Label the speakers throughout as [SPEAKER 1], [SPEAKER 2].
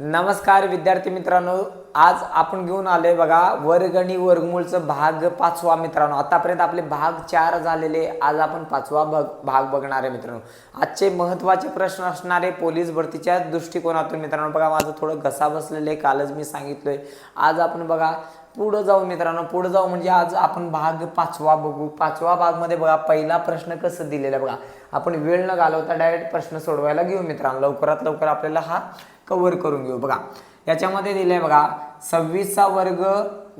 [SPEAKER 1] नमस्कार विद्यार्थी मित्रांनो आज आपण घेऊन आलोय बघा वर्गणी वर्गमूळचं भाग पाचवा मित्रांनो. आतापर्यंत आपले भाग चार झालेले आज आपण पाचवा भाग भाग बघणार आहे मित्रांनो. आजचे महत्त्वाचे प्रश्न असणारे पोलीस भरतीच्या दृष्टिकोनातून मित्रांनो बघा माझं थोडं घसा बसलेलं आहे कालच मी सांगितलंय. आज आपण बघा पुढं जाऊ मित्रांनो पुढं जाऊ म्हणजे आज आपण भाग पाचवा बघू. पाचवा भागमध्ये बघा पहिला प्रश्न कसं दिलेला बघा. आपण वेळ न घालवता डायरेक्ट प्रश्न सोडवायला घेऊ मित्रांनो लवकरात लवकर आपल्याला हा कव्हर करून घेऊ. बघा याच्यामध्ये दिलं आहे बघा सव्वीसचा वर्ग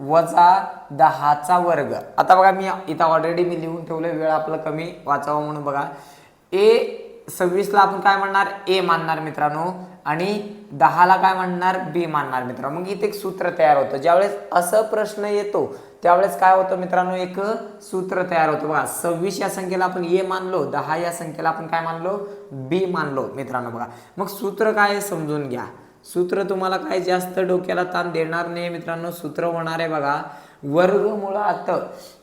[SPEAKER 1] वजा दहाचा वर्ग. आता बघा मी इथं ऑलरेडी मी लिहून ठेवलं वेळ आपलं कमी वाचावं म्हणून बघा. ए सव्वीसला आपण काय म्हणणार? ए मानणार मित्रांनो. आणि दहाला काय म्हणणार? बी मानणार मित्रांनो. मग इथे एक सूत्र तयार होतं. ज्यावेळेस असं प्रश्न येतो त्यावेळेस काय होतं मित्रांनो एक सूत्र तयार होतं. बघा सव्वीस या संख्येला आपण ए मानलो दहा या संख्येला आपण काय मानलो? बी मानलो मित्रांनो बघा. मग सूत्र काय आहे समजून घ्या. सूत्र तुम्हाला काय जास्त डोक्याला ताण देणार नाही मित्रांनो सूत्र होणार आहे बघा वर्ग मुळात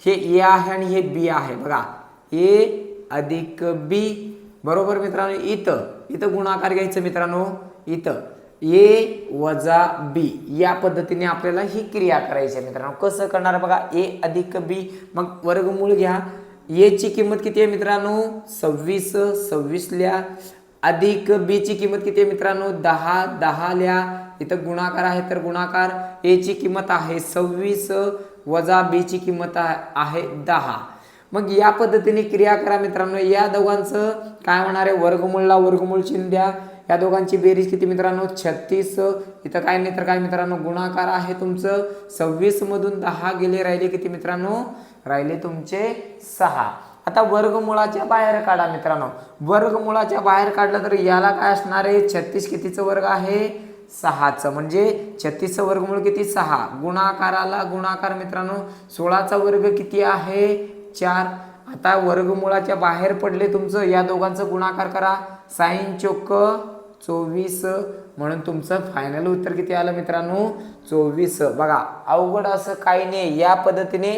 [SPEAKER 1] हे ए आहे आणि हे बी आहे बघा. ए अधिक बी बरोबर मित्रांनो इथं इथं गुणाकार घ्यायचं मित्रांनो इथं ए वजा बी या पद्धतीने आपल्याला ही क्रिया करायची आहे मित्रांनो. कसं करणार बघा ए अधिक बी. मग वर्गमूळ घ्या. ए ची किंमत किती आहे मित्रांनो? सव्वीस सव्वीसल्या. अधिक बी ची किंमत किती आहे मित्रांनो? दहा दहाल्या. इथं गुणाकार आहे तर गुणाकार. ए ची किंमत आहे सव्वीस वजा बी ची किंमत आहे आहे दहा. मग या पद्धतीने क्रिया करा मित्रांनो. या दोघांचं काय होणार आहे? वर्गमूळला वर्गमूळ चिन्ह द्या. या दोघांची बेरीज किती मित्रांनो? छत्तीस. इथं काय नाही तर काय मित्रांनो गुणाकार आहे तुमचं. सव्वीस मधून दहा गेले राहिले किती मित्रांनो? राहिले तुमचे सहा. आता वर्गमुळाच्या बाहेर काढा मित्रांनो. वर्गमुळाच्या बाहेर काढलं तर याला काय असणार आहे? छत्तीस कितीचं वर्ग आहे? सहाचं. म्हणजे छत्तीसचं वर्गमूळ किती? सहा. गुणाकाराला गुणाकार मित्रांनो सोळाचा वर्ग किती आहे? चार. आता वर्गमुळाच्या बाहेर पडले तुमचं. या दोघांचं गुणाकार करा. साईन चोक चोवीस म्हणून तुमचं फायनल उत्तर किती आलं मित्रांनो? चोवीस. बघा अवघड असं काही नाही. या पद्धतीने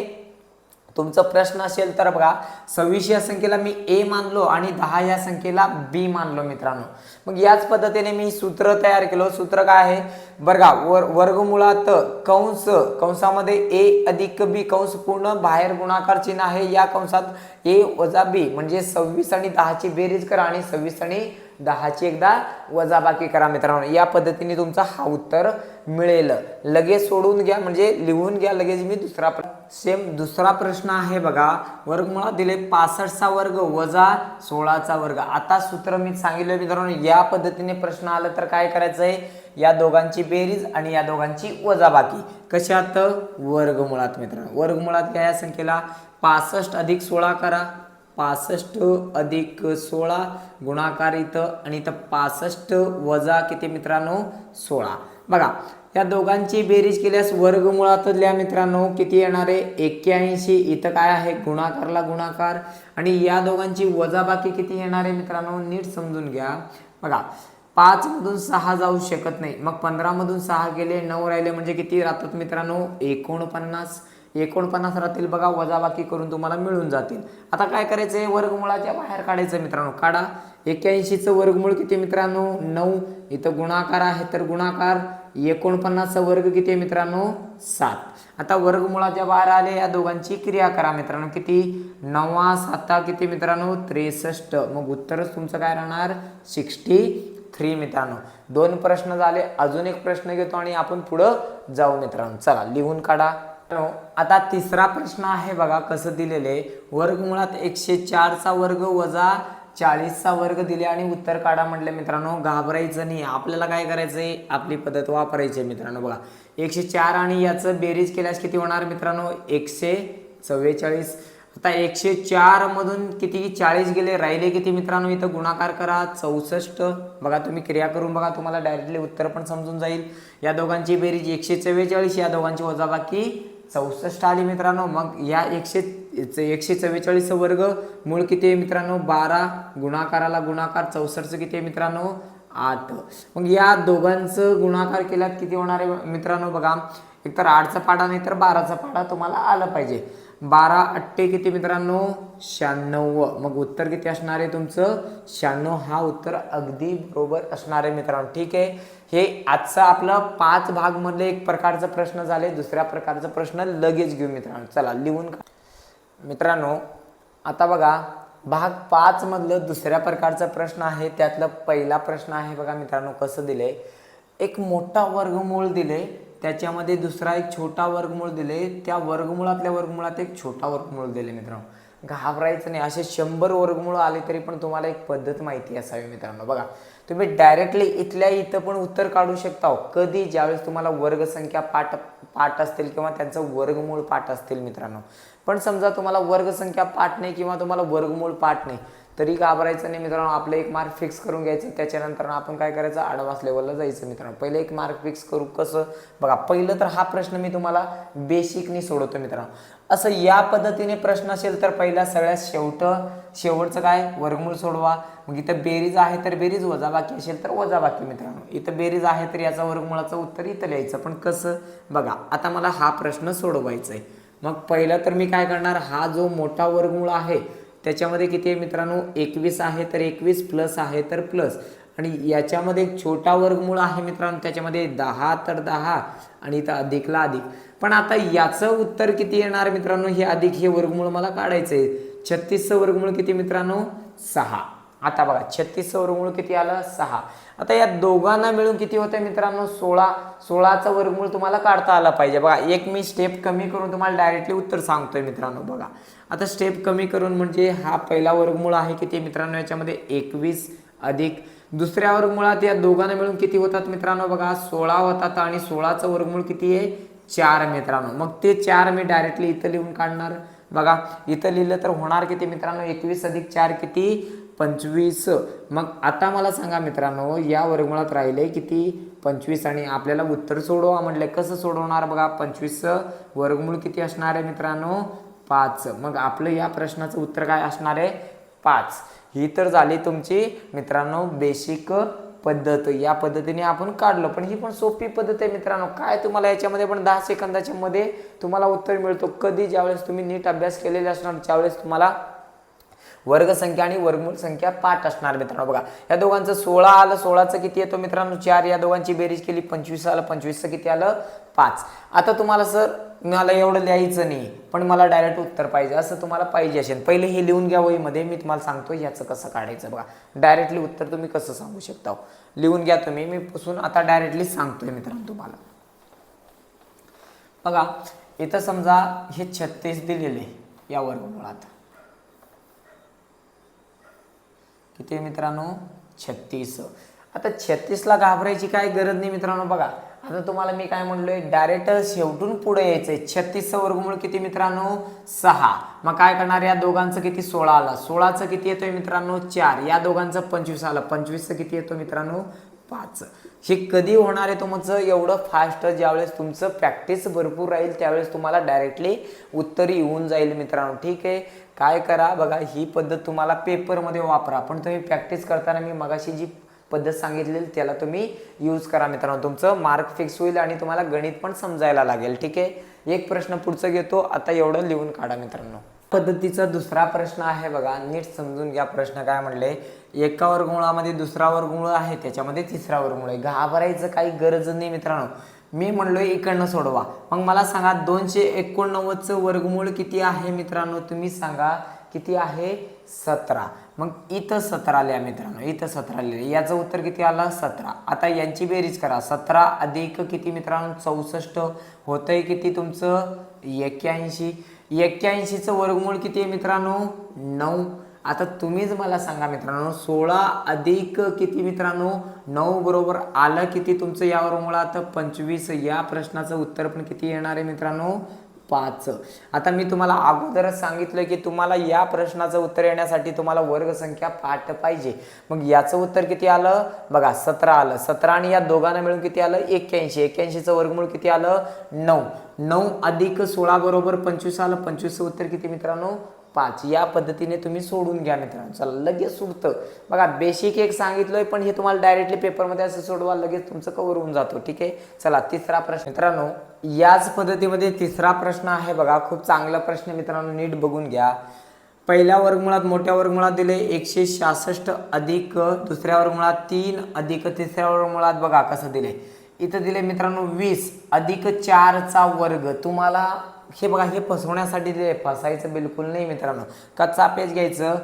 [SPEAKER 1] तुमचा प्रश्न असेल तर बघा सव्वीस या संख्येला मी ए मानलो आणि दहा या संख्येला बी मानलो मित्रांनो. मग याच पद्धतीने मी सूत्र तयार केलं. सूत्र काय आहे? बरं का वर वर्गमुळात कंस कंसामध्ये ए अधिक बी कंस पूर्ण बाहेर गुणाकार चिन्ह आहे. या कंसात ए वजा बी म्हणजे सव्वीस आणि दहाची बेरीज करा आणि सव्वीस आणि दहाची एकदा वजाबाकी करा मित्रांनो. या पद्धतीने तुमचा हा उत्तर मिळेल. लगेच सोडून घ्या म्हणजे लिहून घ्या लगेच मी दुसरा सेम दुसरा प्रश्न आहे बघा. वर्गमुळात दिले पासष्टचा वर्ग वजा सोळाचा वर्ग. आता सूत्र मी सांगितलं मित्रांनो या पद्धतीने प्रश्न आला तर काय करायचं आहे या दोघांची बेरीज आणि या दोघांची वजाबाकी. कशात वर्गमुळात मित्रांनो. वर्गमुळात घ्या या संख्येला. पासष्ट अधिक सोळा करा. पासष्ट अधिक सोळा गुणाकार इथं आणि इथं पासष्ट वजा किती मित्रांनो? सोळा. बघा या दोघांची बेरीज केल्यास वर्गमुळातल्या मित्रांनो किती येणार आहे? एक्क्याऐंशी. इथं काय आहे? गुणाकारला गुणाकार. आणि या दोघांची वजाबाकी किती येणार आहे मित्रांनो? नीट समजून घ्या. बघा पाच मधून सहा जाऊ शकत नाही. मग पंधरा मधून सहा गेले नऊ राहिले म्हणजे किती राहतात मित्रांनो? एकोणपन्नास. एकोणपन्नास राहतील बघा वजाबाकी करून तुम्हाला मिळून जातील. आता काय करायचंय? वर्गमुळाच्या बाहेर काढायचं मित्रांनो. काढा. एक्क्याऐंशीचं वर्गमूळ किती मित्रांनो? नऊ. इथं गुणाकार आहे तर गुणाकार एकोणपन्नासचा वर्ग किती आहे मित्रांनो? सात. आता वर्गमुळाच्या बाहेर आले या दोघांची क्रिया करा मित्रांनो. किती? नवा साता किती मित्रांनो? त्रेसष्ट. मग उत्तरच तुमचं काय राहणार? सिक्स्टी थ्री मित्रांनो. दोन प्रश्न झाले. अजून एक प्रश्न घेतो आणि आपण पुढं जाऊ मित्रांनो. चला लिहून काढा. आता तिसरा प्रश्न आहे बघा कसं दिलेले वर्गमुळात एकशे चारचा वर्ग वजा चाळीसचा वर्ग दिले आणि उत्तर काढा म्हटलं मित्रांनो घाबरायचं नाही. आपल्याला काय करायचंय? आपली पद्धत वापरायची आहे मित्रांनो बघा. एकशे चार आणि याचं बेरीज केल्यास किती होणार मित्रांनो? एकशे चव्वेचाळीस. आता एकशे चार मधून किती? चाळीस गेले. राहिले किती मित्रांनो? इथं गुणाकार करा. चौसष्ट. बघा तुम्ही क्रिया करून बघा तुम्हाला डायरेक्टली उत्तर पण समजून जाईल. या दोघांची बेरीज एकशे चव्वेचाळीस या दोघांची वजाबाकी चौसष्ट आली मित्रांनो. मग या एकशे एकशे चव्वेचाळीस वर्ग मूळ किती आहे मित्रांनो? बारा गुणाकाराला गुणाकार चौसष्टचं किती आहे मित्रांनो? आठ. मग या दोघांचं गुणाकार केल्यात किती होणार आहे मित्रांनो बघा. एकतर आठचा पाडा नाही तर बाराचा पाडा तुम्हाला आला पाहिजे. बारा अट्टे किती मित्रांनो? शहाण्णव. मग उत्तर किती असणार आहे तुमचं? शहाण्णव. हा उत्तर अगदी बरोबर असणार आहे मित्रांनो. ठीक आहे? हे आजचं आपलं पाच भाग मधले एक प्रकारचा प्रश्न झाले दुसऱ्या प्रकारचा प्रश्न लगेच घेऊ मित्रांनो. चला लिहून का मित्रांनो आता बघा भाग पाच मधलं दुसऱ्या प्रकारचा प्रश्न आहे त्यातला पहिला प्रश्न आहे बघा मित्रांनो कसं दिले एक मोठा वर्गमूळ दिले त्याच्यामध्ये दुसरा एक छोटा वर्गमूळ दिले त्या वर्गमुळातल्या वर्गमुळात एक छोटा वर्गमूळ दिले मित्रांनो. घाबरायचं नाही. असे शंभर वर्गमूळ आले तरी पण तुम्हाला एक पद्धत माहिती असावी मित्रांनो. बघा तुम्ही डायरेक्टली इथल्या इथं पण उत्तर काढू शकता हो. कधी ज्यावेळेस तुम्हाला वर्गसंख्या पाठ पाठ असतील किंवा त्यांचं वर्गमूळ पाठ असतील मित्रांनो. पण समजा तुम्हाला वर्गसंख्या पाठ नाही किंवा तुम्हाला वर्गमूळ पाठ नाही तरी घाबरायचं नाही मित्रांनो. आपलं एक मार्क फिक्स करून घ्यायचं. त्याच्यानंतर आपण काय करायचं? आडवास लेवलला जायचं मित्रांनो. पहिले एक मार्क फिक्स करू. कसं? बघा पहिलं तर हा प्रश्न मी तुम्हाला बेसिकनी सोडवतो मित्रांनो. असं या पद्धतीने प्रश्न असेल तर पहिला सगळ्यात शेवट शेवटचं काय? वर्गमूळ सोडवा. मग इथं बेरीज आहे तर बेरीज वजाबाकी असेल तर वजाबाकी मित्रांनो. इथं बेरीज आहे तर याचा वर्गमुळाचं उत्तर इथं लिहायचं. पण कसं? बघा आता मला हा प्रश्न सोडवायचा आहे मग पहिलं तर मी काय करणार? हा जो मोठा वर्गमूळ आहे त्याच्यामध्ये किती आहे मित्रांनो? एकवीस आहे तर एकवीस प्लस आहे तर प्लस. आणि याच्यामध्ये एक छोटा वर्गमूळ आहे मित्रांनो त्याच्यामध्ये दहा तर दहा आणि इथं अधिकला अधिक. पण आता याचं उत्तर किती येणार मित्रांनो? हे अधिक हे वर्गमूळ मला काढायचं आहे छत्तीसचं वर्गमूळ किती मित्रांनो? सहा. आता बघा छत्तीसचं वर्गमूळ किती आलं? सहा. आता या दोघांना मिळून किती होतं मित्रांनो? सोळा. सोळाचं वर्गमूळ तुम्हाला काढता आला पाहिजे. बघा एक मी स्टेप कमी करून तुम्हाला डायरेक्टली उत्तर सांगतोय मित्रांनो. बघा आता स्टेप कमी करून म्हणजे हा पहिला वर्गमूळ आहे किती मित्रांनो? याच्यामध्ये एकवीस अधिक दुसऱ्या वर्गमुळात या दोघांना मिळून किती होतात मित्रांनो? बघा सोळा होतात आणि सोळाचं वर्गमूळ किती आहे? चार मित्रांनो. मग ते चार मी डायरेक्टली इथं लिहून काढणार. बघा इथं लिहिलं तर होणार किती मित्रांनो? एकवीस अधिक चार किती? पंचवीस. मग आता मला सांगा मित्रांनो या वर्गमुळात राहिले किती? पंचवीस. आणि आपल्याला उत्तर सोडवा म्हटलं कसं सोडवणार? बघा पंचवीस वर्गमूळ किती असणार आहे मित्रांनो? पाच. मग आपलं या प्रश्नाचं उत्तर काय असणार आहे? पाच. ही तर झाली तुमची मित्रांनो बेसिक पद्धत. या पद्धतीने आपण काढलं पण ही पण सोपी पद्धत आहे मित्रांनो. काय तुम्हाला याच्यामध्ये पण दहा सेकंदाच्या मध्ये तुम्हाला उत्तर मिळतो. कधी ज्यावेळेस तुम्ही नीट अभ्यास केलेले असणार त्यावेळेस तुम्हाला वर्गसंख्या आणि वर्गमूल संख्या पाच असणार मित्रांनो. बघा या दोघांचं सोळा आलं सोळाचं किती येतो मित्रांनो? चार. या दोघांची बेरीज केली पंचवीस आलं पंचवीसचं किती आलं? पाच. आता तुम्हाला सर मला एवढं लिहायचं नाही पण मला डायरेक्ट उत्तर पाहिजे असं तुम्हाला पाहिजे असेल. पहिले हे लिहून घ्या वहीमध्ये मी तुम्हाला सांगतो याचं कसं काढायचं बघा. डायरेक्टली उत्तर तुम्ही कसं सांगू शकता? लिहून घ्या तुम्ही मी पासून आता डायरेक्टली सांगतोय मित्रांनो तुम्हाला. बघा इथं समजा हे छत्तीस दिलेले या वर्गमुळात किती मित्रांनो? छत्तीस. आता छत्तीसला घाबरायची काय गरज नाही मित्रांनो बघा. आता तुम्हाला मी काय म्हणलोय डायरेक्ट शेवटून पुढे यायचंय. छत्तीसचं वर्गमूळ किती मित्रांनो? सहा. मग काय करणार? या दोघांचं किती सोळा आला? सोळाचं किती येतोय मित्रांनो? चार. या दोघांचं पंचवीस आलं. पंचवीसचं किती येतो मित्रांनो? पाच. हे कधी होणार आहे तुमचं? एवढं फास्ट ज्यावेळेस तुमचं प्रॅक्टिस भरपूर राहील त्यावेळेस तुम्हाला डायरेक्टली उत्तर येऊन जाईल मित्रांनो. ठीक आहे? काय करा? बघा ही पद्धत तुम्हाला पेपरमध्ये वापरा. पण तुम्ही प्रॅक्टिस करताना मी मगाशी जी पद्धत सांगितलेली त्याला तुम्ही यूज करा मित्रांनो. तुमचं मार्क फिक्स होईल आणि तुम्हाला गणित पण समजायला लागेल ठीक आहे? एक प्रश्न पुढचं घेतो. आता एवढं लिहून काढा मित्रांनो. पद्धतीचा दुसरा प्रश्न आहे बघा. नीट समजून घ्या प्रश्न काय म्हणले. एका वर्गमुळामध्ये दुसरा वर्गमुळ आहे त्याच्यामध्ये तिसरा वर्गमुळ आहे. घाबरायचं काही गरज नाही मित्रांनो. मी म्हणलो इकडनं सोडवा. मग मला सांगा दोनशे एकोणनव्वदचं वर्गमूळ किती आहे मित्रांनो? तुम्ही सांगा किती आहे? सतरा. मग इथं सतरा लिहा मित्रांनो इथं सतरा लिहिले याचं उत्तर किती आलं? सतरा. आता यांची बेरीज करा. सतरा अधिक किती मित्रांनो? चौसष्ट. होतंय किती तुमचं? एक्क्याऐंशी. एक्क्याऐंशीचं वर्गमूळ किती आहे मित्रांनो? नऊ. आता तुम्हीच मला सांगा मित्रांनो सोळा अधिक किती मित्रांनो? नऊ बरोबर आलं किती तुमचं यावर मुळात? पंचवीस. या प्रश्नाचं उत्तर पण किती येणार आहे मित्रांनो? पाच. आता मी तुम्हाला अगोदरच सांगितलं की तुम्हाला या प्रश्नाचं उत्तर येण्यासाठी तुम्हाला वर्गसंख्या पाठ पाहिजे. मग याचं उत्तर किती आलं? बघा सतरा आलं. सतरा आणि या दोघांना मिळून किती आलं? एक्क्याऐंशी. एक्क्याऐंशीचं वर्गमूळ किती आलं? नऊ. नऊ अधिक सोळा बरोबर पंचवीस आलं. पंचवीसचं उत्तर किती मित्रांनो? पाच या पद्धतीने तुम्ही सोडून घ्या मित्रांनो. चला लगेच सुटतं. बघा बेसिक एक सांगितलंय पण हे तुम्हाला डायरेक्टली पेपरमध्ये असं सोडवा लगेच तुमचं कव्हर होऊन जातो ठीक आहे? चला तिसरा प्रश्न. मित्रांनो याच पद्धतीमध्ये तिसरा प्रश्न आहे बघा. खूप चांगला प्रश्न मित्रांनो नीट बघून घ्या. पहिल्या वर्गमुळात मोठ्या वर्गमुळात दिले एकशे सहासष्ट अधिक दुसऱ्या वर्गमुळात तीन अधिक तिसऱ्या वर्गमुळात बघा कसं दिले इथं दिले मित्रांनो वीस अधिक चारचा वर्ग. तुम्हाला हे बघा हे फसवण्यासाठी दिले फसायचं बिलकुल नाही मित्रांनो. कच्चा पेज घ्यायचं.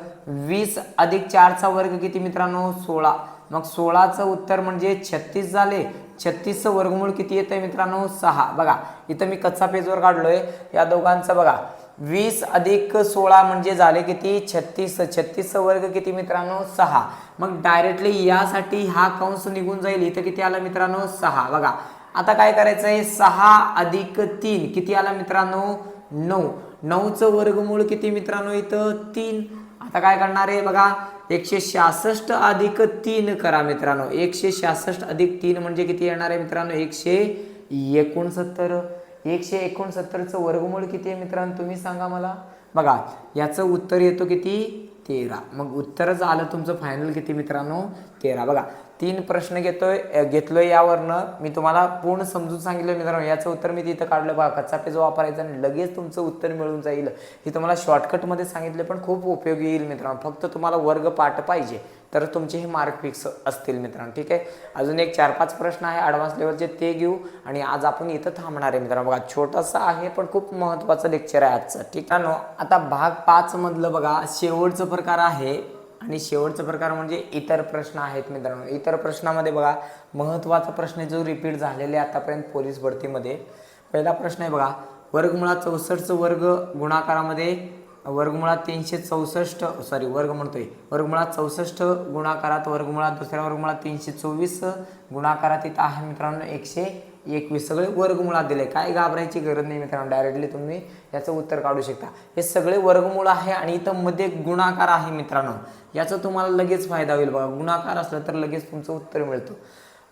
[SPEAKER 1] वीस अधिक चारचा वर्ग किती मित्रांनो? सोळा. मग सोळाचं उत्तर म्हणजे छत्तीस झाले. छत्तीसचं वर्गमूळ किती येतंय मित्रांनो? सहा. बघा इथं मी कच्चा पेजवर काढलोय. या दोघांचं बघा. वीस अधिक सोळा म्हणजे झाले किती? छत्तीस. छत्तीसचा वर्ग किती मित्रांनो? सहा. मग डायरेक्टली यासाठी हा कंस निघून जाईल. इथं किती आला मित्रांनो? सहा. बघा आता काय करायचं आहे सहा अधिक तीन. किती आला मित्रांनो? नऊ. नऊचं वर्गमूळ किती मित्रांनो इथं? तीन. आता काय करणार आहे बघा? एकशे सहासष्ट अधिक तीन करा मित्रांनो. एकशे सहासष्ट अधिक तीन म्हणजे किती येणार आहे मित्रांनो? एकशे एकोणसत्तर. एकशे एकोणसत्तरचं वर्गमूळ किती आहे मित्रांनो? तुम्ही सांगा मला. बघा याचं उत्तर येतो किती? तेरा. मग उत्तरच आलं तुमचं फायनल किती मित्रांनो? तेरा. बघा तीन प्रश्न घेतोय घेतलोय यावरनं. मी तुम्हाला पूर्ण समजून सांगितलं मित्रांनो. याचं उत्तर मी तिथं काढलं बघा. कच्चा पेज वापरायचा आणि लगेच तुमचं उत्तर मिळून जाईल. हे तुम्हाला शॉर्टकटमध्ये सांगितले पण खूप उपयोगी येईल मित्रांनो. फक्त तुम्हाला वर्ग पाठ पाहिजे. तर तुमचे हे मार्क फिक्स असतील मित्रांनो ठीक आहे? अजून एक चार पाच प्रश्न आहे ॲडव्हान्स लेवलचे ते घेऊ. आणि आज आपण इथं थांबणार आहे मित्रांनो. बघा छोटासा आहे पण खूप महत्त्वाचं लेक्चर आहे आजचं ठीक आहे आता भाग पाचमधलं बघा शेवटचं प्रकार आहे. आणि शेवटचा प्रकार म्हणजे इतर प्रश्न आहेत मित्रांनो. इतर प्रश्नामध्ये बघा महत्त्वाचा प्रश्न जो रिपीट झालेला आहे आतापर्यंत पोलीस भरतीमध्ये. पहिला प्रश्न आहे बघा वर्गमुळात चौसष्टचं वर्ग गुणाकारामध्ये वर्गमुळात तीनशे चौसष्ट सॉरी वर्ग म्हणतोय. वर्गमुळात चौसष्ट गुणाकारात वर्गमुळात दुसऱ्या वर्गमुळात तीनशे चोवीस गुणाकारात इथं आहे मित्रांनो एकशे एकवीस. सगळे वर्गमुळात दिले काय घाबरायची गरज नाही मित्रांनो डायरेक्टली तुम्ही याचं उत्तर काढू शकता. हे सगळे वर्गमूळ आहे आणि इथं मध्ये गुणाकार आहे मित्रांनो. याचा तुम्हाला लगेच फायदा होईल बघा. गुणाकार असलं तर लगेच तुमचं उत्तर मिळतं.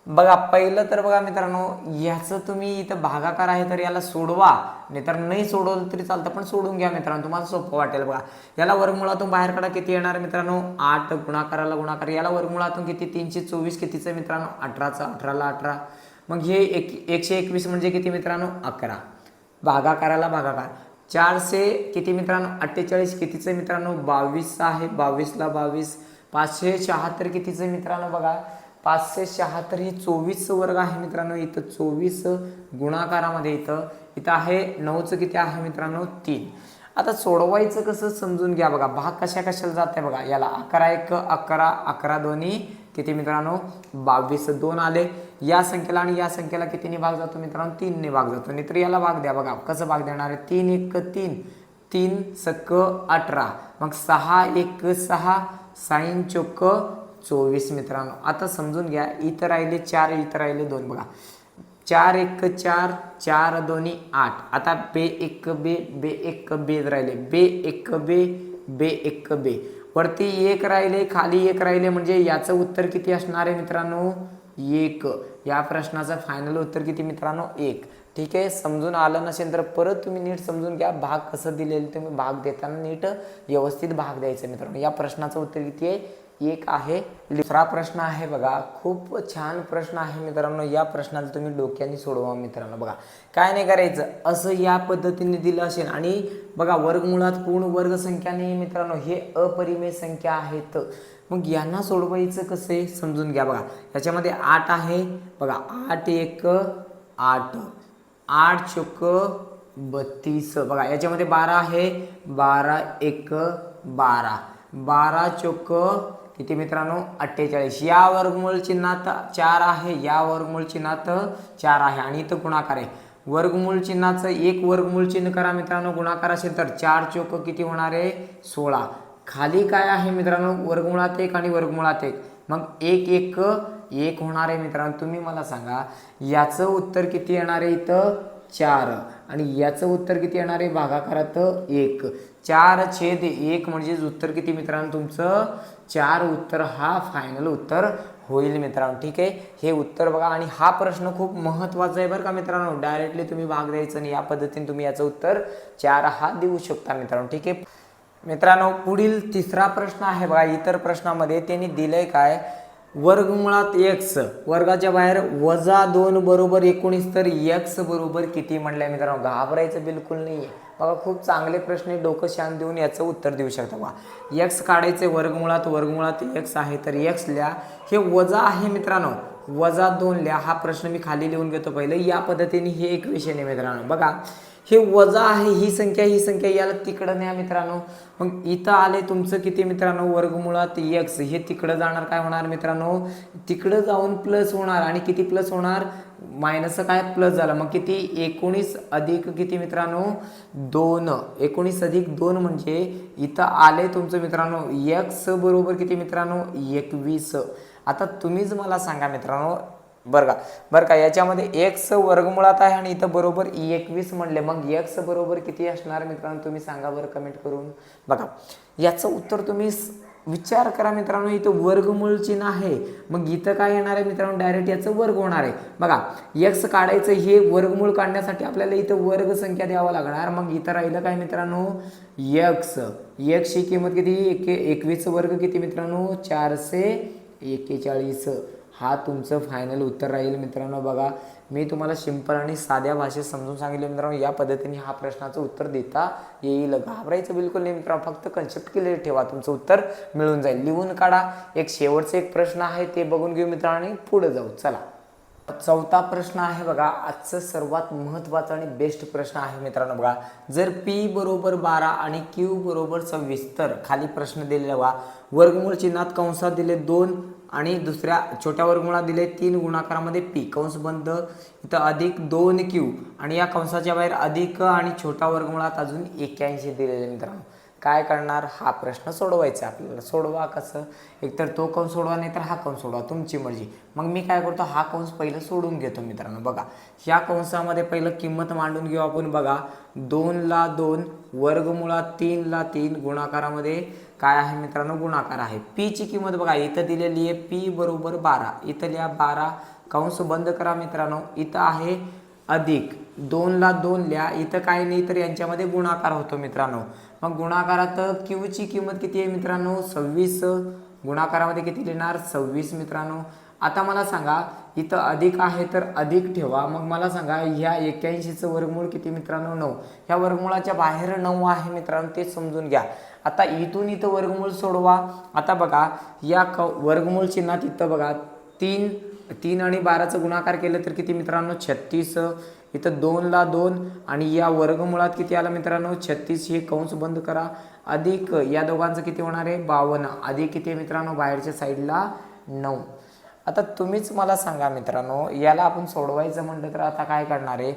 [SPEAKER 1] बघा पहिलं तर बघा मित्रांनो याचं तुम्ही इथं भागाकार आहे तर याला सोडवा. नाही तर नाही सोडवलं तरी चालतं पण सोडून घ्या मित्रांनो. तुम्हाला सोपं वाटेल बघा. याला वर्गमुळातून बाहेर काढा किती येणार मित्रांनो? आठ गुणाकाराला गुणाकार. याला वर्गमुळातून किती? तीनशे चोवीस कितीचं मित्रांनो? अठराचा अठराला अठरा. मग हे एक एकशे एकवीस म्हणजे किती मित्रांनो? अकरा. भागाकाराला भागाकार. चारशे किती मित्रांनो? अठ्ठेचाळीस कितीचं मित्रांनो? बावीस आहे. बावीसला बावीस. पाचशे शहात्तर कितीचं मित्रांनो? बघा. पाचशे शहात्तर हे चोवीस वर्ग आहे मित्रांनो. इथं चोवीस गुणाकारामध्ये इथं इथं आहे नऊचं किती आहे मित्रांनो? तीन. आता सोडवायचं कसं समजून घ्या बघा. भाग कशा कशाला जाते बघा. याला अकरा एक अकरा अकरा दोन्ही किती मित्रांनो? बावीस दोन आले. या संख्येला आणि या संख्येला कितीने भाग जातो मित्रांनो? तीनने भाग जातो. नाहीतर याला भाग द्या बघा. कसं भाग देणार आहे? तीन एक तीन. तीन सक्क अठरा. मग सहा एक सहा. साईन चोक्क चोवीस मित्रांनो. आता समजून घ्या इथं राहिले चार इथं राहिले दोन. बघा चार एक चार चार दोन्ही आठ. आता बे एक बे बे एक बे राहिले. बे एक बे बे एक बे. वरती एक राहिले खाली एक राहिले म्हणजे याचं उत्तर किती असणार आहे मित्रांनो? एक. या प्रश्नाचं फायनल उत्तर किती मित्रांनो? एक. ठीक आहे? समजून आलं नसेल तर परत तुम्ही नीट समजून घ्या. भाग कसं दिलेलं तुम्ही भाग देताना नीट व्यवस्थित भाग द्यायचं मित्रांनो. या प्रश्नाचं उत्तर किती आहे? एक आहे. दुसरा प्रश्न आहे बघा. खूप छान प्रश्न आहे मित्रांनो. या प्रश्नाला तुम्ही डोक्याने सोडवा मित्रांनो. बघा काय नाही करायचं. असं या पद्धतीने दिलं असेल आणि बघा वर्गमुळात पूर्ण वर्ग संख्या नाही मित्रांनो. हे अपरिमेय संख्या आहेत. मग यांना सोडवायचं कसं आहे? समजून घ्या बघा. याच्यामध्ये आठ आहे. बघा आठ एक आठ. आठ चोक बत्तीस. बघा याच्यामध्ये बारा आहे. बारा एक बारा. बारा चोक किती मित्रांनो? अठ्ठेचाळीस. या वर्गमूळ चिन्हात चार आहे या वर्गमूळ चिन्हात चार आहे. आणि इथं गुणाकार आहे. वर्गमूळ चिन्हाचं एक वर्गमूळ चिन्ह करा मित्रांनो. गुणाकार असेल तर चार चोक किती होणार आहे? सोळा. खाली काय आहे मित्रांनो? वर्गमुळात एक आणि वर्गमुळात एक. मग एक एक एक होणार आहे मित्रांनो. तुम्ही मला सांगा याचं उत्तर किती येणार आहे इथं? चार. आणि याचं उत्तर किती येणार आहे? भागाकारात एक. चार छेद एक म्हणजेच उत्तर किती मित्रांनो तुमचं? चार उत्तर हा फायनल उत्तर होईल मित्रांनो ठीक आहे? हे उत्तर बघा आणि हा प्रश्न खूप महत्त्वाचा आहे बरं का मित्रांनो. डायरेक्टली तुम्ही भाग द्यायचं आणि या पद्धतीने तुम्ही याचं उत्तर चार हा देऊ शकता मित्रांनो ठीक आहे? मित्रांनो पुढील तिसरा प्रश्न आहे बघा इतर प्रश्नामध्ये त्यांनी दिलंय काय? वर्गमुळात एक्स वर्गाच्या बाहेर वजा दोन बरोबर एकोणीस तर एक्स बरोबर किती म्हणलंय मित्रांनो? घाबरायचं बिलकुल नाही आहे बघा खूप चांगले प्रश्न आहे, डोकं शांत देऊन याचं उत्तर देऊ शकता बघा. एक्स काढायचे वर्गमुळात वर्गमुळात एक्स आहे तर एक्स लिहा हे वजा आहे मित्रांनो. वजा दोन लिहा हा प्रश्न मी खाली लिहून घेतो पहिले. या पद्धतीने हे एक विषय नाही मित्रांनो. बघा हे वजा आहे ही संख्या ही संख्या याला तिकडं न्या मित्रांनो. मग इथं आले तुमचं किती मित्रांनो? वर्गमुळात एक्स हे तिकडं जाणार काय होणार मित्रांनो? तिकडं जाऊन प्लस होणार. आणि किती प्लस होणार? मायनस काय प्लस झालं? मग किती? एकोणीस अधिक किती मित्रांनो? दोन. एकोणीस अधिक दोन म्हणजे इथं आले तुमचं मित्रांनो एक्स बरोबर किती मित्रांनो? एकवीस. आता तुम्हीच मला सांगा मित्रांनो बरं का? बरं का याच्यामध्ये एक्स वर्गमुळात आहे आणि इथं बरोबर एकवीस म्हणले. मग एक्स बरोबर किती असणार मित्रांनो? तुम्ही सांगा बरं कमेंट करून. बघा याचं उत्तर तुम्ही विचार करा मित्रांनो इथं वर्गमूळ चिन्ह आहे. मग इथं काय येणार आहे मित्रांनो? डायरेक्ट याचं वर्ग होणार आहे. बघा एक्स काढायचं हे वर्गमूळ काढण्यासाठी आपल्याला इथं वर्ग संख्या द्यावं लागणार. मग इथं राहिलं काय मित्रांनो? एक्स एक्सची किंमत किती? एक एकवीस वर्ग किती मित्रांनो? चारशे एक्केचाळीस हा तुमचं फायनल उत्तर राहील. मित्रांनो बघा मी तुम्हाला सिंपल आणि साध्या भाषेत समजून सांगितलं. मित्रांनो या पद्धतीने हा प्रश्नाचं उत्तर देता येईल. घाबरायचं बिलकुल नाही मित्रांनो फक्त कन्सेप्ट क्लिअर ठेवा. तुमचं उत्तर मिळून जाईल. लिहून काढा. एक शेवटचं एक प्रश्न आहे ते बघून घेऊ मित्रांनो आणि पुढे जाऊ. चला. चौथा प्रश्न आहे बघा आजचं सर्वात महत्त्वाचा आणि बेस्ट प्रश्न आहे मित्रांनो. बघा जर पी बरोबर बारा आणि क्यू बरोबर सव्वीस तर खाली प्रश्न दिलेला बघा. वर्गमूळ चिन्हात कंसात दिले दोन आणि दुसऱ्या छोट्या वर्गमुळात दिले तीन गुणाकारामध्ये पी. कंस बंद इथं अधिक दोन क्यू आणि या कंसाच्या बाहेर अधिक आणि छोटा वर्गमुळात अजून एक्क्याऐंशी दिलेले मित्रांनो. काय करणार हा प्रश्न सोडवायचा आपल्याला. सोडवा कसं? एकतर तो कंस सोडवा नाही तर हा कंस सोडवा? तुमची मर्जी. मग मी काय करतो? हा कंस पहिलं सोडून घेतो मित्रांनो. बघा ह्या कंसामध्ये पहिलं किंमत मांडून घेऊ आपण. बघा दोनला दोन वर्गमुळात तीनला तीन गुणाकारामध्ये काय आहे मित्रांनो? गुणाकार आहे. पीची किंमत बघा इथं दिलेली आहे पी बरोबर बारा. इथं लिहा बारा. कंस बंद करा मित्रांनो. इथं आहे अधिक. दोनला दोन लिहा. इथं काय नाही तर यांच्यामध्ये गुणाकार होतो मित्रांनो. मग गुणाकारात क्यूची किंमत किती आहे मित्रांनो? सव्वीस. गुणाकारामध्ये किती लिहिणार? सव्वीस मित्रांनो. आता मला सांगा इथं अधिक आहे तर अधिक ठेवा. मग मला सांगा ह्या एक्क्याऐंशीचं वर्गमूळ किती मित्रांनो? नऊ. ह्या वर्गमूळाच्या बाहेर नऊ आहे मित्रांनो ते समजून घ्या. आता इथून इथं वर्गमूळ सोडवा. आता बघा या क वर्गमूळ चिन्हात इथं बघा तीन तीन आणि बाराचं गुणाकार केलं तर किती मित्रांनो? छत्तीस. इथं दोनला दोन आणि या वर्गमुळात किती आलं मित्रांनो? छत्तीस हे कंस बंद करा. अधिक या दोघांचं किती होणार आहे? बावन्न. अधिक किती आहे मित्रांनो? बाहेरच्या साईडला नऊ. आता तुम्हीच मला सांगा मित्रांनो याला आपण सोडवायचं म्हटलं तर आता काय करणार आहे?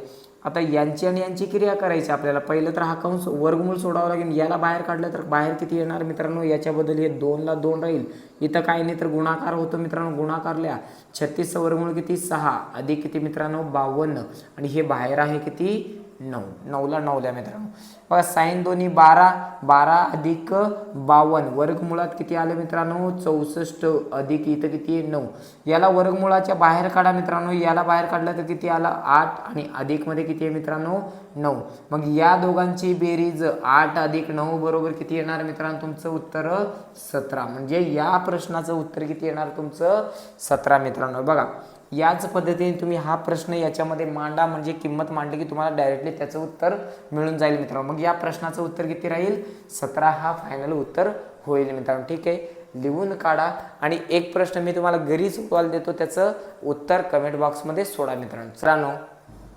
[SPEAKER 1] आता यांची आणि यांची क्रिया करायची आपल्याला पहिलं तर हा कंस वर्गमूळ सोडावं लागेल. याला बाहेर काढलं तर बाहेर किती येणार मित्रांनो? याच्याबद्दल हे दोनला दोन राहील. इथं काय नाही तर गुणाकार होतो मित्रांनो. गुणाकारल्या छत्तीसचं वर्गमूळ किती? सहा. अधिक किती मित्रांनो? बावन्न. आणि हे बाहेर आहे किती? नऊ. नऊला नऊ द्या मित्रांनो. बघा साईन दोन्ही बारा बारा अधिक बावन्न वर्गमुळात किती आलं मित्रांनो? चौसष्ट अधिक इथं किती आहे? नऊ. याला वर्गमुळाच्या बाहेर काढा मित्रांनो. याला बाहेर काढलं तर किती आलं? आठ आणि अधिकमध्ये किती आहे मित्रांनो? नऊ. मग या दोघांची बेरीज आठ अधिक नऊ बरोबर किती येणार मित्रांनो? तुमचं उत्तर सतरा. म्हणजे या प्रश्नाचं उत्तर किती येणार? तुमचं सतरा मित्रांनो. बघा याच पद्धतीने तुम्ही हा प्रश्न याच्यामध्ये मांडा म्हणजे किंमत मांडली की तुम्हाला डायरेक्टली त्याचं उत्तर मिळून जाईल मित्रांनो. मग या प्रश्नाचं उत्तर किती राहील? सतरा हा फायनल उत्तर होईल मित्रांनो. ठीक आहे? लिहून काढा. आणि एक प्रश्न मी तुम्हाला घरी सोडवायला देतो. त्याचं उत्तर कमेंट बॉक्समध्ये सोडा मित्रांनो. मित्रांनो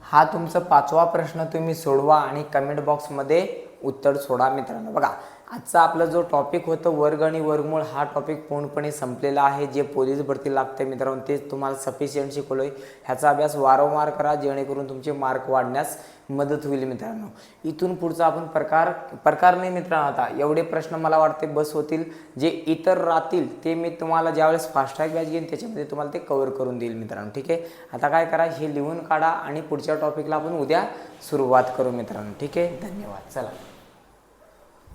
[SPEAKER 1] हा तुमचा पाचवा प्रश्न तुम्ही सोडवा आणि कमेंट बॉक्समध्ये उत्तर सोडा मित्रांनो. बघा आजचा आपला जो टॉपिक होतं वर्ग आणि वर्गमूळ हा टॉपिक पूर्णपणे संपलेला आहे. जे पोलीस भरती लागते मित्रांनो तेच तुम्हाला सफिशियंट शिकवलं आहे ह्याचा अभ्यास वारंवार करा जेणेकरून तुमचे मार्क वाढण्यास मदत होईल मित्रांनो. इथून पुढचा आपण प्रकार प्रकार नाही मित्रांनो आता. एवढे प्रश्न मला वाटते बस होतील. जे इतर राहतील ते मी तुम्हाला ज्यावेळेस फास्टॅग बॅच घेईन त्याच्यामध्ये तुम्हाला ते कवर करून देईल मित्रांनो. ठीक आहे? आता काय करा हे लिहून काढा आणि पुढच्या टॉपिकला आपण उद्या सुरुवात करू मित्रांनो. ठीक आहे? धन्यवाद. चला.